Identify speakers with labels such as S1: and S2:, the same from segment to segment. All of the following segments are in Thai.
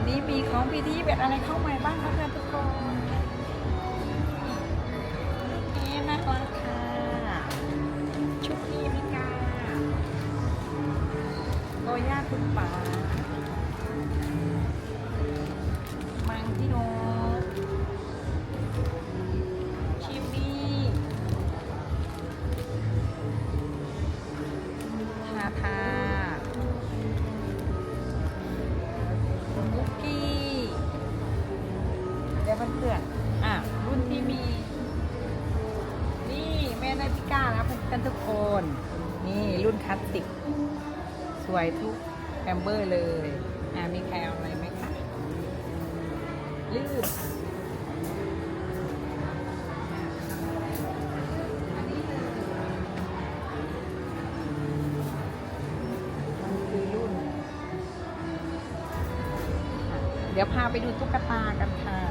S1: วันนี้มีของพีทีเป็นอะไรเข้ามาบ้างคะเพื่อนทุกคนนี่น่ารักค่ะชุดนี้มิกาโกย่าคุณป๋า แอมเบอร์เลยอ่ามีใครเอาอะไรไหมคะลื่นมันลื่นเดี๋ยวพาไปดูตุ๊กตากันค่ะ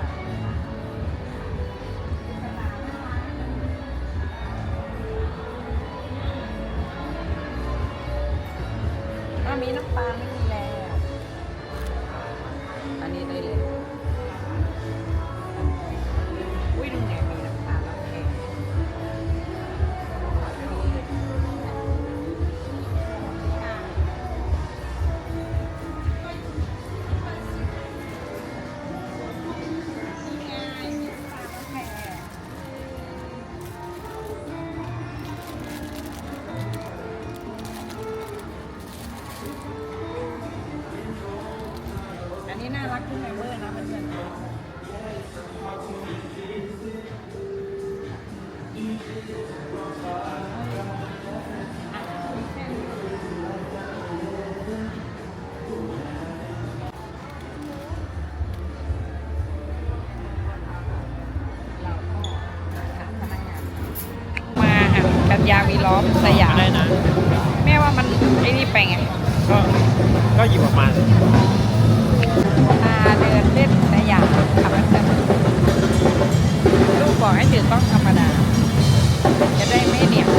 S1: ก็ก็อยู่ป
S2: ระมาณ
S1: มาเดินเล่นสยามขับรถเดินลูกบอกให้ถือกล้องธรรมดา จะได้ไม่เหนียว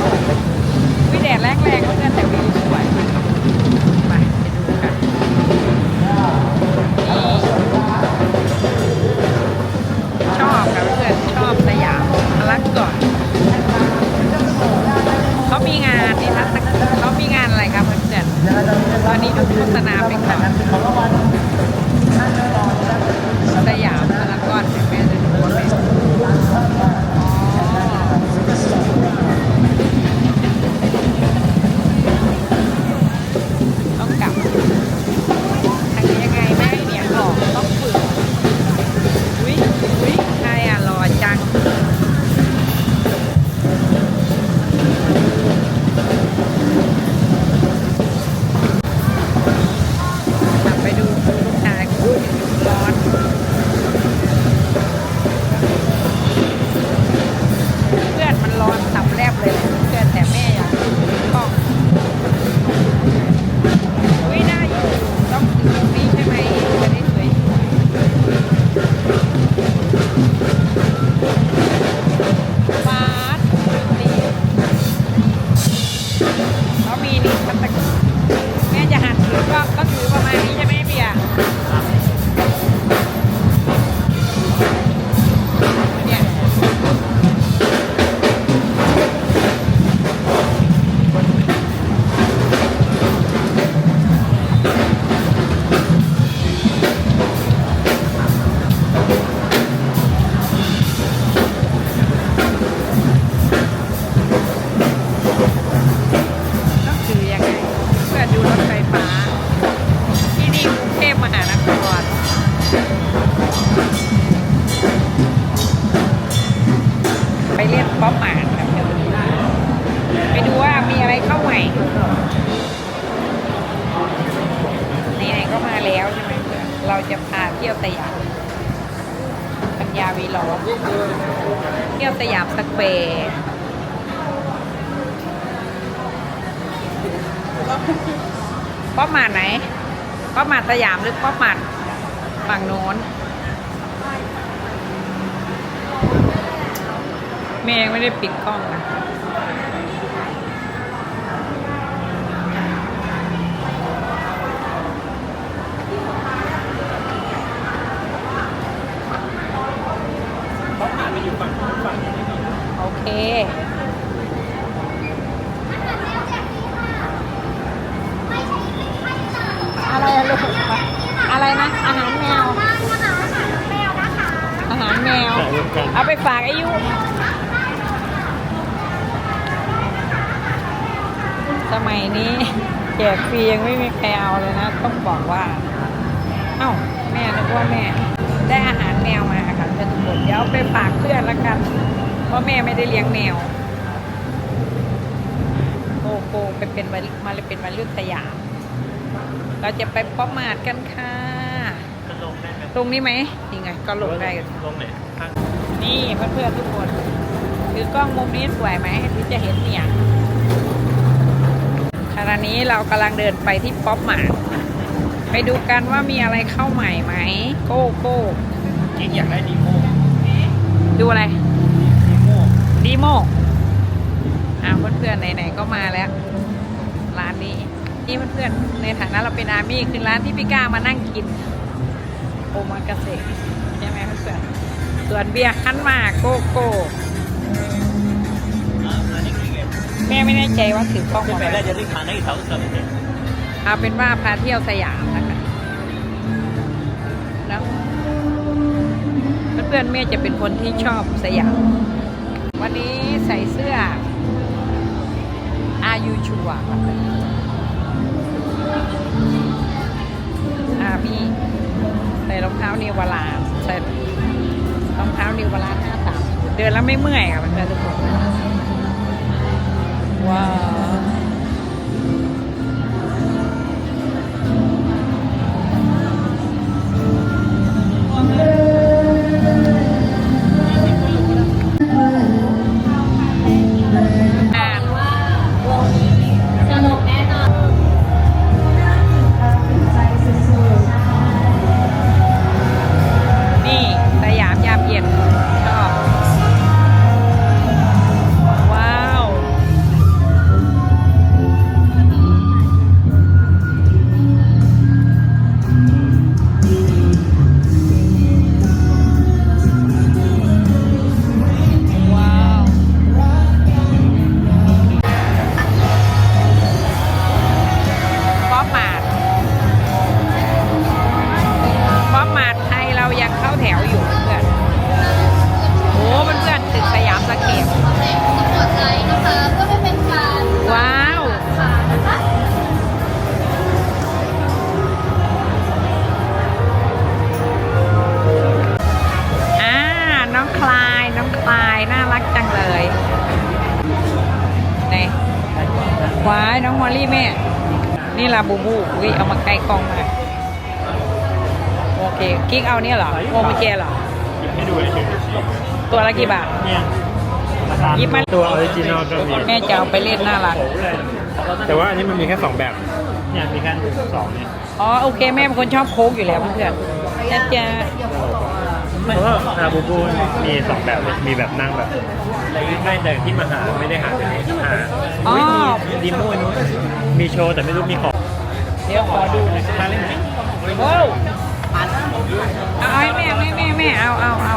S1: วิแดดแรงๆเพื่อนแต่วิ ๆตอนนี้ดูโฆษณาไปก่อน ไปดูว่ามีอะไรเข้าใหม่ไหนๆก็มาแล้วใช่ไหมเพื่อเราจะพาเที่ยวสยามปัญญาวีล้อมเที่ยวสยามสแควร์ป๊อปมาดไหนป๊อปมาดสยามหรือป๊อปมาดฝั่งโน้นแม่ยังไม่ได้ปิดกล้องนะ คอะไรลูกอะไรนะ อาหารแมว อาหารแมว เอาไปฝากอายุ สมัยนี้แจกฟรียังไม่มีใครเอาเลยนะ ต้องบอกว่า เอ้า แม่นึกว่าแม่ ได้อาหารแมวมาค่ะเพื่อนทุกคนเดี๋ยวไปฝากเพื่อนละกัน เพราะแม่ไม่ได้เลี้ยงแมวโกโกไปเป็นมามาเลยเป็นมาเลือกสยาม เราจะไปป๊อปมาร์ทกันค่ะ
S2: จะลงได้ไหม
S1: ตรงนี้ไหมยังไงก็ลงได้
S2: ลงไหนข้าง
S1: นี่เพื่อนๆทุกคนคือกล้องมุมนี้สวยไหมที่จะเห็นเนี่ยขณะนี้เรากำลังเดินไปที่ป๊อปมาร์ทไปดูกันว่ามีอะไรเข้าใหม่ไหม โก้โก้
S2: กิ๊กอยากได้ดีโม
S1: ดูอะไร
S2: ดีโม
S1: ดีโมอ่าเพื่อนๆไหนๆก็มาแล้ว ร้านนี้นี่เพื่อนๆในฐานะเราเป็นอาร์มี่คือร้านที่พี่ก้ามานั่งกินโอมากาเสะใช่ไหมเพื่อนส่วนเบียร์คั้นมาโกโก้แม่ไม่แน่ใจว่าถือกล้อง
S2: อ
S1: มาไหม
S2: จะได้ทานได้อีกเท่าไหร่เนี่ย
S1: เอาเป็นว่าพาเที่ยวสยามนะคะแล้วเพื่อนๆแม่จะเป็นคนที่ชอบสยาม วันนี้ใส่เสื้ออายุชัวอามี่ใส่รองเท้านิวบาลานใส่รองเท้านิวบาลานห้าสามเดินแล้วไม่เมื่อยค่ะเพื่อนทุกคนว้าว วายน้อ
S3: งม
S1: อลลี่แม่ นี่ลาบูบูอุ้ยเอามาใกล้กล้องมากโอเคกิ๊กเอาเนี่ยเหรอโมกุญแจเหรอ
S2: หยิบให้ดูเฉย
S1: ตัวละกี่บาท
S2: ๆเนี่ยราคา
S1: หยิบมา
S2: ตัวออริจินอลก็มี
S1: แม่จะเอาไปเล่นน่ารัก
S2: แต่ว่าอันนี้มันมีแค่สองแบบเนี่ยมีแค่สองเนี่ย
S1: อ๋อโอเคแม่เป็นคนชอบโค้กอยู่แล้วเพื่อนๆนะจ๊ะ
S2: เพราะว่าอาบูบูมีสองแบบเลยมีแบบนั่งแบบ ไม่แต่ที่มาหาไม่ได้หาแบบนี้หา
S1: อ๋อ
S2: มีดีโมนู้นมีโชว์แต่ไม่รู้มีของ
S1: เดี๋ยวขอดู
S2: มาเล่นไหม
S1: โอ้เอาให้แม่แม่แม่แม่เอาเอาเอา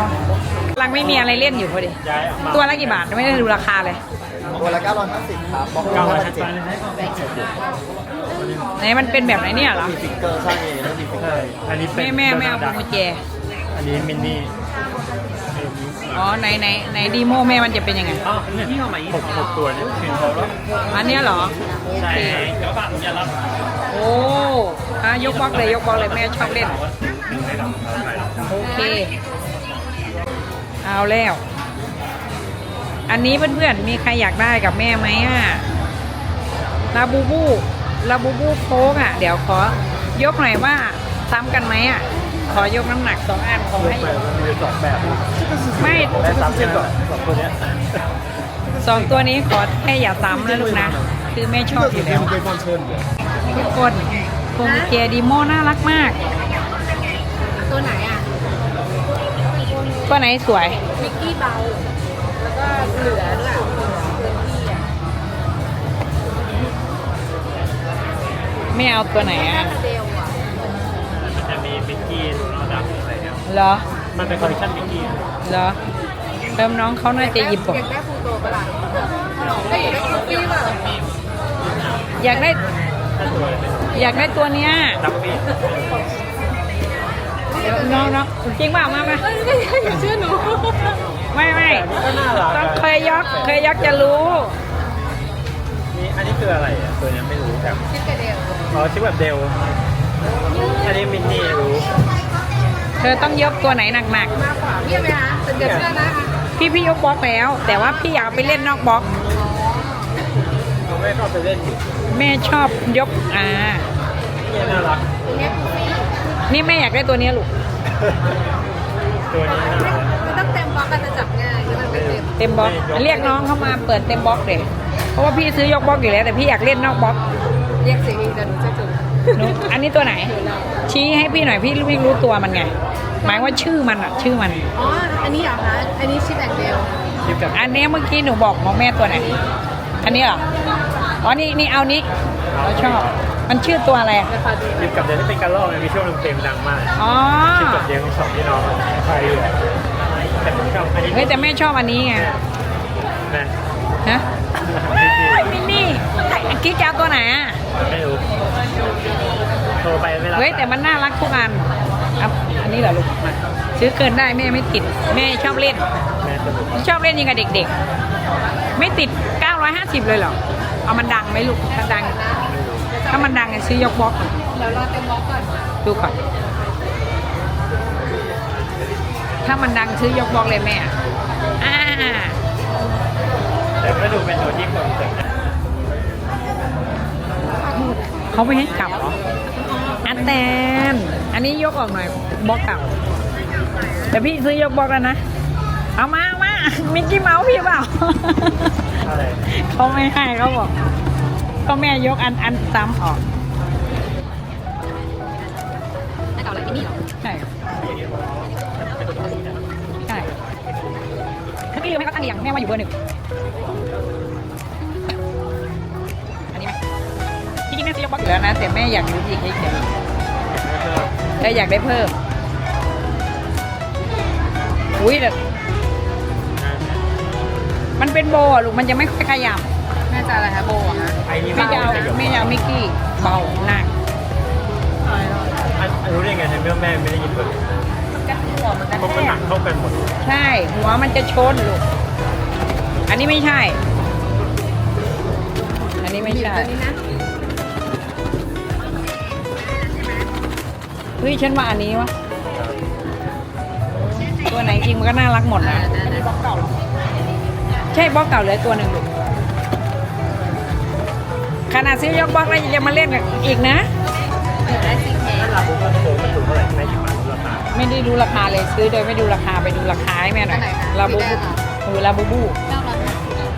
S1: กำลังไม่มีอะไรเล่นอยู่พอดี
S2: ย้ายออกมา
S1: ตัวละกี่บาทไม่ได้ดูราคาเลย
S4: ตัวละ950ครับบล็อก
S2: เก้าร้อย
S4: ห้าสิบ
S2: ไปเนะ
S1: ไหนมันเป็นแบบไหนเนี่ยเหรอ
S4: มีฟิกเกอร์ใช่ไหมแล้วมีฟิกเกอ
S2: ใช่
S4: ร์
S2: อันนี้เป็
S1: แม่แม่แม่เอาพวงกุญแจ
S2: อันนี้มินนี่
S1: อ๋อไหนไหนไหนดีโมแม่มันจะเป็นยังไง
S2: อ๋อเนี่ยหกหกตัวเนี่ยถึงเขาแล้ว
S1: อันเนี้ยเหรอโอ
S2: ใช่
S1: เค
S2: เดี๋ยวฝากผมจะรับ
S1: โอ้อะยกบล็อกเลยยกบล็อกเลยแม่ชอบเล่น โอเค เอาแล้ว อันนี้เพื่อนๆ มีใครอยากได้กับแม่ไหมอะลาบูบูลาบูบูโค้กอะ เดี๋ยวขอยกหน่อยว่าซ้ำกันไหมอะ ขอยกน้ำหนักสองอันขอให้
S2: มีสองแบบ
S1: ไม่
S2: ได้สามสิบก่อนสองตัวเนี้ย
S1: สองตัวนี้ขอแค่อย่าซ้ำนะลูกนะ คือแม่ชอบอยู่แล้ว
S4: เป็นคนเชิญเดี๋ยว
S1: ทุกคนคงเกียร์ดีโมน่ารักมาก
S3: ตัวไหนอะ
S1: ตัวไหนสวย
S3: มิกกี้เบา แล้วก็เหลือด้วยพื้นที่อะ
S1: ไม่เอาตัวไหนอะ
S2: เนี่ย
S1: เหรอ
S2: มันเป็นคอลเลคชันมิกกี้
S1: เหรอเติมน้องเขาน่าจะหยิบบอก
S3: อยากได้ฟูโตปะล่ะไม่อยากได้ฟูฟี่ป่ะ
S1: อยากได้
S2: ถ้าตัวอะไรไม่รู้
S1: อยากได้ตัวเนี้ย
S2: ดับบี้
S1: เดี๋ยวน้องน้องจริงเปล่ามามา
S3: เอ้ยไม่ใช่อย่าเชื่อหนู
S1: ไม่ไม่
S2: ก็น่ารัก
S1: ต้อง
S2: อะ
S1: เคยยกเคยยกจะรู้
S2: นี่อันนี้คืออะไรอะ ตัวนี้ไม่รู้แต่
S3: คิดกันเดียว
S2: อ๋อชื่อแบบเดล อันนี้มินนี่รู้
S1: เธอต้องยกตัวไหนหนัก
S3: มากกว่าพี่ไหมคะแต่อย่าเชื่อนะคะ
S1: ๆ พี่พี่ยกบล็อกแล้ว แต่ว่าพี่อยากเอาไปเล่นนอกบล็อก
S2: เขาไม่เข้าไปเล่นอยู่
S1: แม่ชอบยกอ่า
S2: นี่น่ารัก
S3: ตัวเนี้ยกูฟี่
S1: นี่แม่อยากได้ตัวเนี้ยลูก
S2: ตัวนี้น่ารัก
S3: มันต้องเต็มบล็อกกันจะจับง่ายแล้วมันไม่เต็ม
S1: เต็มบล็อกเรียกน้องเข้ามาเปิดเต็มบล็อกเลยเพราะว่าพี่ซื้อยกบล็อกอยู่แล้วแต่พี่อยากเล่นนอกบล็อก
S3: เรียกเสียงอีกแต่ หนูจะจุด
S1: หนูอันนี้ตัวไหน ชี้ให้พี่หน่อยพี่ไม่รู้ตัวมันไง หมายว่าชื่อมันอะชื่อมัน
S3: อ๋อ อันนี้เหรอคะ อันนี้ชิปแอนเดล
S2: ชิปกับ
S1: อันเนี้ยเมื่อกี้หนูบอกของแม่ตัวไหน อันนี้เหรอ อ๋อ นี่นี่เอานี้เราชอบ มันชื่อตัวอะไรอะ
S3: ราคาดี
S2: ชิปกับเดลที่เป็นการล่อมันมีช่วงหนึงเพลงดังมาก
S1: อ๋อ
S2: ชิปกับเดลของสองพี่น้องใครอยู่อะแต่ผมชอบอันนี้
S1: เฮ้ยแต่แม่ชอบอันนี้ไง
S2: นะ
S1: ฮะเฮ้ยมินนี่ไอ้ กิ๊กจะเอาตัวไหนอะ
S2: ไม่รู้โทรไปไม่รับ
S1: เฮ้ยแต่มันน่ารักทุกอันเอาอันนี้เหรอลูกมาซื้อเกินได้แม่ไม่ติดแม่ชอบเล่น
S2: แม่สนุก
S1: ชอบเล่นยิงกับเด็กๆ ไม่ติด 950 เลยเหรอ เอามันดังไหมลูก ถ้าดัง ถ้ามันดังอะซื้อยกบล็อกก่อน
S3: เดี๋ยวรอเต็มบล็อกก่อน
S1: ดูก่อน ถ้ามันดังซื้อยกบล็อกเลยแม่อะอ่า
S2: แต่ไม่ดูเป็นตัวที่คนสนใจ
S1: เขาไม่ให้กลับเหรออันแตนอันนี้ยกออกหน่อยบล็อกกลับแต่พี่ซื้อยกบล็อกแล้วนะ เอามาเอามามิกกี้เมาส์พี่เปล่า
S2: อะไร
S1: เขาไม่ให้เขาบอกก็แม่ยกอันอันซ้ำออก
S3: แล้วต่ออะไรที่นี่เหรอ
S1: ใช่ใช่ถ้าพี่ลืมให้เขาตั้งอย่างแม่ว่าอยู่เบอร์หนึ่ง จริงแม่ซื้อยกบล็อกอยู่แล้วนะ แต่แม่อยากดูอีกให้เฉยๆแต่อยากได้เพิ่ม อุ้ยแต่มันเป็นโบอะลูกมันจะไม่ค่อยขยับ
S3: แม่จะอะไรคะโบอะคะ
S2: ไอ้นี่
S1: ไม่จะเอาไม่จะเอามิกกี้เบาหนัก
S2: อันอันรู้ได้ไงในเมื่อแม่ไม่ได้ยินเบอร์
S3: กันหัวมันกัน
S2: เพราะมันหนักเท่ากันหมด
S1: ใช่ หัวมันจะชนลูก อันนี้ไม่ใช่ อันนี้ไม่ใช่ เฮ้ยฉันว่าอันนี้วะตัวไหนจริงมันก็น่ารักหมดนะ
S3: อันนี้บล็อกเก่าเหรอ
S1: ใช่บล็อกเก่าเหลยตัวหนึ่งลูกขนาดซื้อยกบล็อกแล้วยังจะมาเล่นกับอีกนะ
S3: อยากได้สีแทน
S2: ถ้าเราบุกก็โตมันถูกเท่าไหร่แม่หยิบมาดูราคา
S1: ไม่ได้ดูราคาเลยซื้อโดยไม่ดูราคาไปดูราคาให้แม่หน่อย
S3: อันไหนคะ
S1: ลาบูบูเออลาบูบู
S3: เก้าร้อยห้าสิบ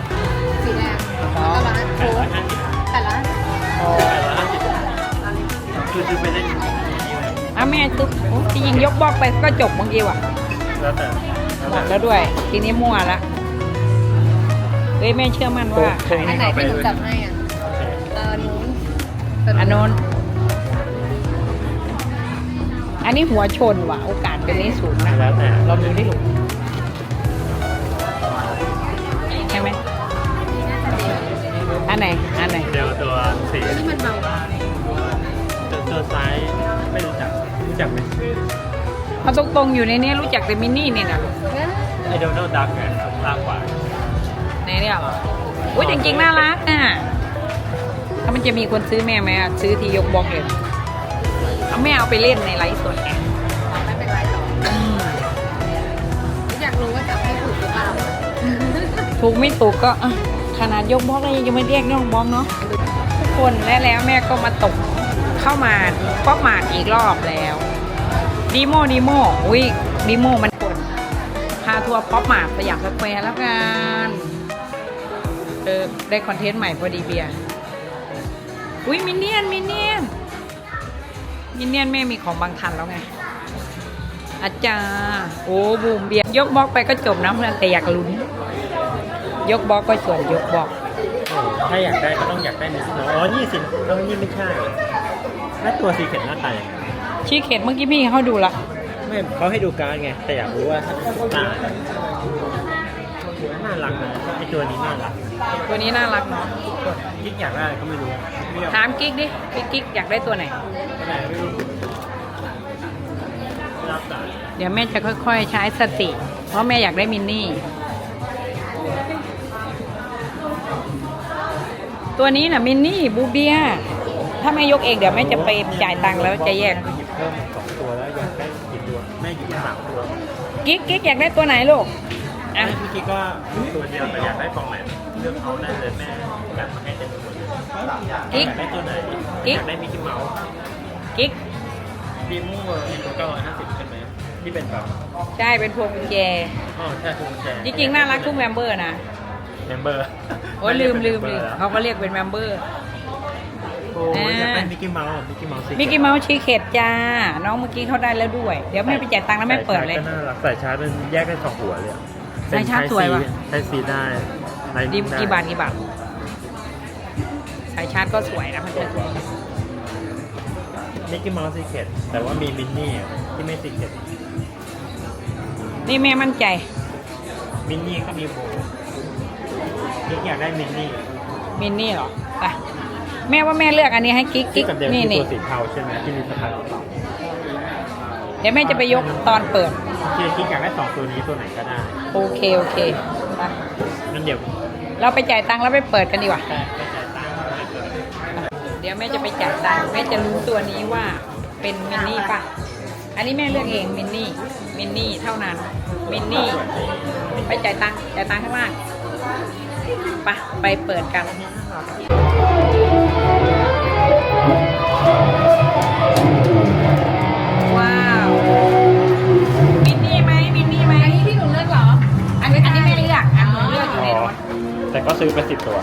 S3: สีแดงเก้าร้อยห้าสิบโค้ดแปดร้อยห้าสิบ
S1: อ๋อ
S2: คือคือไปเล่น
S1: อะแม่ตุ๊กที่ยิงยกบล็อกไปก็จบบางทีว่ะ
S2: แล้วแต่
S1: หมดแล้วด้วย ทีนี้มั่วละเฮ้ยแม่เชื่อมั่นว่า
S3: อันไหนที่หนูจับให้อะเออนู้น
S1: อันโนนอันนี้หัวชนว่ะ โอกาสเป็นนี้สูงนะ
S2: แล้วแต่
S1: เราดูได้หลุใเอา
S2: ตร
S1: งๆอยู่ในนี้รู้จักแต่มินนี่เนี่ยนะ
S2: ไอโดนัลด์ดักไงลากกว่า
S1: ในเนี่ยเหรออุ้ยจริงๆน่ารักอะถ้ามันจะมีคนซื้อแม่ไหมอะซื้อที่ยกบล็อกเลยเอาแม่เอาไปเล่นในไลฟ์สดไง
S3: ไม่เป็นไรหรอก
S1: อืม
S3: อยากรู้ว่าจับให้ถูกหรือเปล่า
S1: ถูกไม่ถูกก็อะขนาดยกบล็อกแล้วยังจะไม่เรียกยกบล็อกเนาะทุกคนและแล้วแม่ก็มาตกเข้ามาป๊อปมาร์ทอีกรอบแล้ว ดีโมดีโมอุ้ยดีโมมันคนพาทัวร์ป๊อปมาร์ทสยามสแควร์แล้วกันเออได้คอนเทนต์ใหม่พอดีเบียร์อุ้ยมินเนี่ยนมินเนี่ยนมินเนี่ยนแม่มีของบางทันแล้วไงอาจารย์โอ้บูมเบียร์ยกบล็อกไปก็จบนะเพื่อนแต่อยากลุ้น ยกบล็อกก็ส่วนยกบล็อก
S2: ถ้าอยากได้ก็ต้องอยากได้ในสโนอ๋อนี่สิแล้วนี่ไม่ใช่ แล้วตัวซีเค็ดหน้าตาอย่างไร
S1: ชี้เข็ดเมื่อกี้พี่เขาดูละ
S2: ไม่เขาให้ดูการ์ดไง แต่อยากรู้ว่าหน้าน่ารักนะไอตัวนี้น่ารัก
S1: ตัวนี้น่ารักเนาะ
S2: ยิ่งอยากได้ก็ไม่รู้เรียก
S1: ถามกิ๊กดิพี่กิ๊กอยากได้ตัวไหน
S2: แต่ไม่รู้รับสาย
S1: เดี๋ยวแม่จะค่อยๆใช้สติ เพราะแม่อยากได้มินนี่ ตัวนี้น่ะมินนี่บูเบียถ้าแม่ยกเองเดี๋ยวแม่จะไปจ่ายตังค์แล้วจะแยก
S2: หยิบ เพิ่มสองตัวแล้วอยากได้กี่ตัวแม่หยิบสามตัว
S1: กิ๊กกิ๊กอยากได้ตัวไหนลูกอะ
S2: เมื่อกี้ก็ตัวเดียวแต่อยากได้กล่องไหนเลือกเอาได้เลยแม่จัดมาให้เต็มไปหมดเลย
S1: กิ๊ก
S2: อยากได้ตัวไหน
S1: กิ๊ก
S2: อยากได้มิกกี้เมาส์
S1: กิ๊ก
S2: ดีมูเวอร์ตัวเก้าร้อยห้าสิบใช่ไหมที่เป็นแบบ
S1: ใช่เป็นพวงกุญแจ
S2: อ๋อใช่คุณแจ
S1: จริงๆน่ารักทุกเมมเบอร์นะ
S2: เมมเบอร์
S1: โอ้ยลืมลืมลืมเขาก็เรียกเป็นเมมเบอร์
S2: โอ้ยอยากได้มิกกี้เมาส์มิกกี้เมาส์
S1: มิกกี้เมาส์ชีเคตจ้า น้องเมื่อกี้เขาได้แล้วด้วย เดี๋ยวแม่ไปจ่ายตังค์แล้วแม่เปิดเลย
S2: ก็น่ารักใส่ชาร์จเป็นแยกได้สองหัวเลยอะ
S1: สายชาร์จสวยว่ะ
S2: ใช้ซีได้ใช้
S1: ดี
S2: ได้
S1: กี่บาทกี่บาทสายชาร์จก็สวยนะเพื่อน
S2: มิกกี้เมาส์ซีเคทแต่ว่ามีมินนี่อะที่ไม่ซีเคท
S1: ๆนี่แม่มั่นใจ
S2: มินนี่ก็มีโบกิ๊กอยากได้มินนี่
S1: มินนี่เหรอ ไป แม่ว่าแม่เลือกอันนี้ให้กิ๊ก
S2: ที่
S1: กิ๊ก
S2: กับเดิม
S1: นี่
S2: ที่
S1: นี่
S2: ตัวสีเทาใช่ไหมที่มีสะพาน
S1: เดี๋ยวแม่จะไปยกตอนเปิด
S2: ที่กิ๊กอยากได้สองตัวนี้ตัวไหนก็ได้
S1: โอเคโอเคไป
S2: งั้นเดี๋ยว
S1: เราไปจ่ายตังค์แล้วไปเปิดกันดีกว่า
S2: แต่ไปจ่ายตังค์ไปเปิด
S1: เดี๋ยวแม่จะไปจ่ายตังค์แม่จะรู้ตัวนี้ว่าเป็นมินนี่ป่ะ อันนี้แม่เลือกเองมินนี่มินนี่เท่านั้นมินนี่ไปจ่ายตังค์จ่ายตังค์ข้างล่างไปไปเปิดกัน
S2: ซื้อไปสิบตัว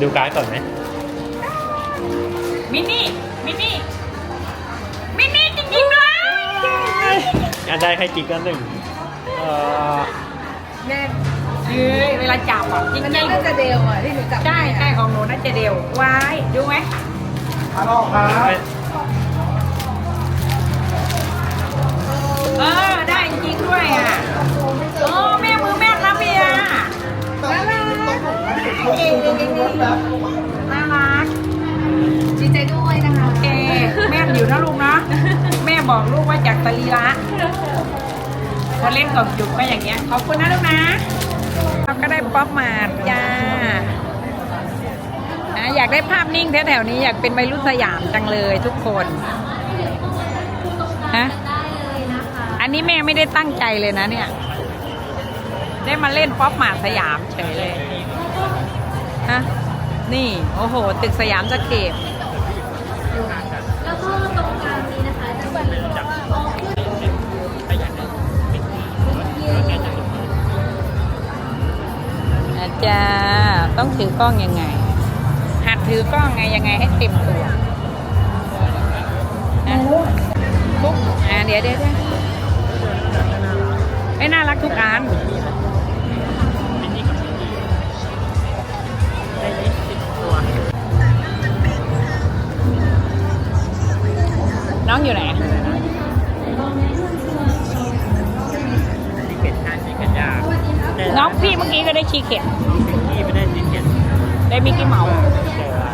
S2: ดูการ์ดก่อนไหม
S1: มินนี่ มินนี่ มินนี่จริงๆด้วย
S2: อันได้ให้กิ๊กก็หนึ่งเอ่อ
S3: แม่
S1: เฮ้ยเวลาจับอะจริ
S3: มัน
S1: ง
S3: น่าจะเดวอะที่หนูจับ
S1: ๆใช่ใช่ของหนูน่าจะเดียววายดูไหม
S2: ไม่
S1: บอกลูกว่าจากสรีระพอเล่นกับจุกก็อย่างเงี้ย ขอบคุณนะลูกนะเราก็ได้ป๊อปมาดจ้าอยากได้ภาพนิ่งแถวๆนี้อยากเป็นวัยรุ่นสยามจังเลยทุกคนฮะอันนี้แม่ไม่ได้ตั้งใจเลยนะเนี่ย ได้มาเล่นป๊อปมาดสยามเฉยเลยฮะนี่ โอ้โห ตึกสยามสเคป ถือกล้องยังไง หัดถือกล้องไงยังไงให้เต็มตัวนะปุ๊บอ่าเดี๋ยวเดี๋ยวเดี๋ยวไม่น่ารักทุกอันน้องอยู่ไหน
S2: ซีเกตห้าซีเกตยาก
S1: น้องพี่เมื่อกี้ก็ได้ชีเข็ม
S2: พี่ไม่ได้ซีเกต
S1: ได้มิกกี้เมาส์
S2: เจออะไร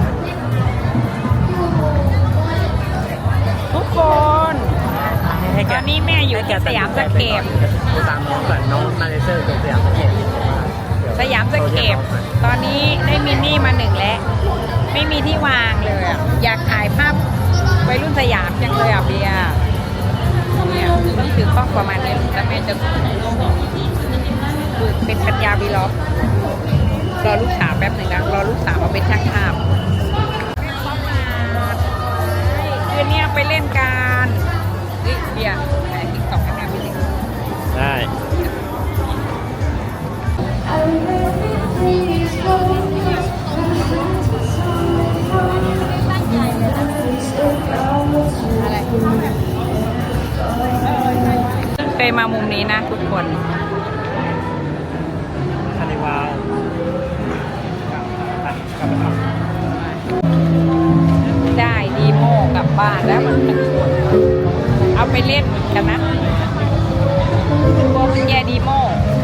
S1: ทุกคน
S2: ให้
S1: ต
S2: แก
S1: อนนี้แม่อยู่ที่สยามสเคป
S2: ดูตามน้องก่อนน้องมาเลเซอร์กับสยามสเคป
S1: สยามสเคปตอนนี้ได้มินนี่มาหนึ่งแล้ว ไม่มีที่วางเลยอะอยากถ่ายภาพวัยรุ่นสยามจังเลยอะเบียร์เนี่ยต้องถือกล้องประมาณนี้แล้วแม่จะคือเป็นกัญญาบีล็อก รอลูกสาวแป๊บหนึ่งนะ รอลูกสาวมาเป็นช่างภาพคืนนี้ไปเล่นกันเฮ้ยเบียร์ไหนติ๊กต็อกให้แม่ไปดิ
S2: ได้
S1: ไปมามุมนี้นะทุกคนาแล้วมันเป็นเอาไปเล่นกันนะตัวกแจดีโม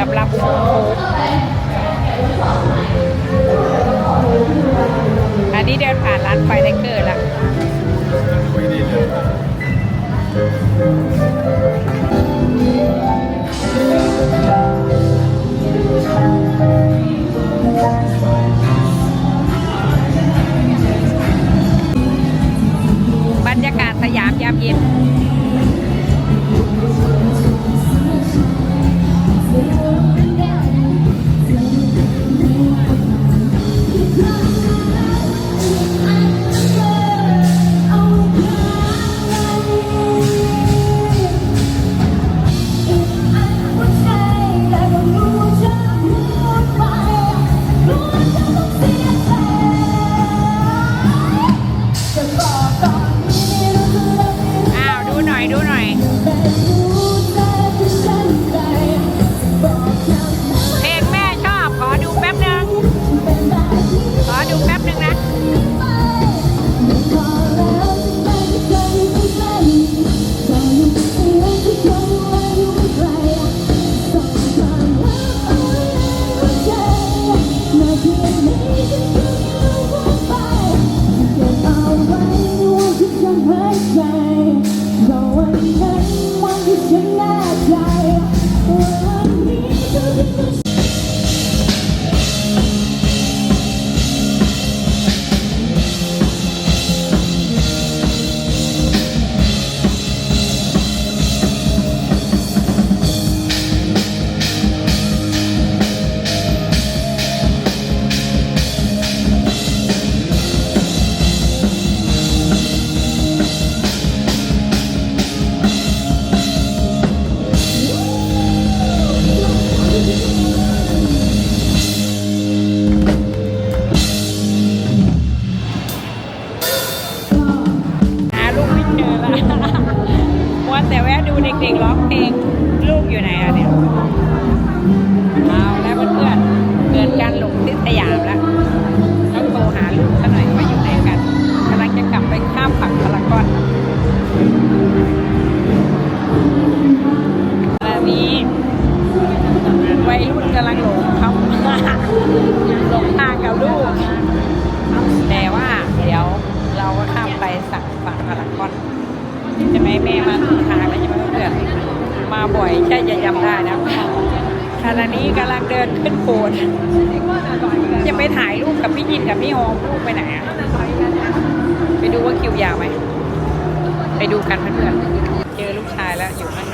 S1: ำ
S5: ลาบูโคอันนี้เดินผ่านร้านไฟไทเกอร์แล้วบ ขณะนี้กำลังเดินขึ้นโคนจะไปถ่ายรูปกับพี่ยินกับพี่โอมลูกไปไหนอะไปดูว่าคิวยาวไหม ไปดูกันเพื่อนๆเจอลูกชายแล้วอยู่ข้างใน